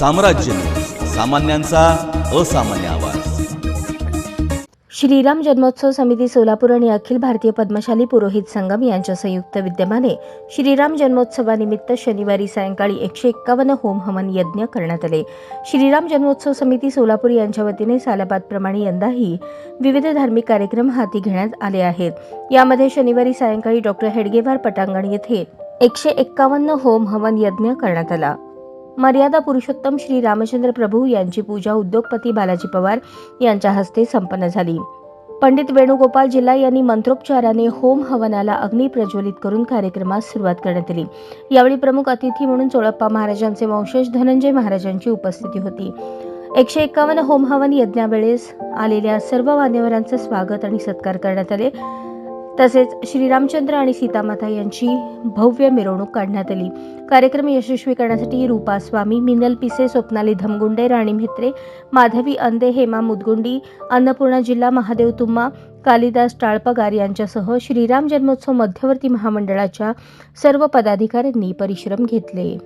साम्राज्य. सामान्यांचा असामान्य आवाज. श्रीराम जन्मोत्सव समिती सोलापूर आणि अखिल भारतीय पद्मशाली पुरोहित संगम यांच्या संयुक्त विद्यमाने श्रीराम जन्मोत्सवानिमित्त शनिवारी सायंकाळी एकशे एक्कावन्न होम हवन यज्ञ करण्यात आले. श्रीराम जन्मोत्सव समिती सोलापूर यांच्या वतीने सालाबादप्रमाणे यंदाही विविध धार्मिक कार्यक्रम हाती घेण्यात आले आहेत. यामध्ये शनिवारी सायंकाळी डॉक्टर हेडगेवार पटांगण येथे एकशे एक्कावन्न होम हवन यज्ञ करण्यात आला. मर्यादा पुरुषोत्तम श्री रामचंद्र प्रभू यांची पूजा उद्योगपती बालाजी पवार यांच्या हस्ते संपन्न झाली. पंडित वेणुगोपाल जिल्हा यांनी मंत्रोपचाराने होम हवनाला अग्नी प्रज्वलित करून कार्यक्रमास सुरुवात करण्यात आली. यावेळी प्रमुख अतिथी म्हणून चोळप्पा महाराजांचे वंशज धनंजय महाराजांची उपस्थिती होती. एकशे एक्कावन्न होम हवन यज्ञावेळेस आलेल्या सर्व मान्यवरांचं स्वागत आणि सत्कार करण्यात आले. तसेच श्रीरामचंद्र आणि सीतामाता यांची भव्य मिरवणूक काढण्यात आली. कार्यक्रम यशस्वी करण्यासाठी रूपा स्वामी मिनल पिसे स्वप्नाली धमगुंडे राणी म्हेत्रे माधवी अंदे हेमा मुदगुंडी अन्नपूर्णा जिल्हा महादेव तुम्मा कालिदास टाळपगार यांच्यासह श्रीराम जन्मोत्सव मध्यवर्ती महामंडळाच्या सर्व पदाधिकाऱ्यांनी परिश्रम घेतले.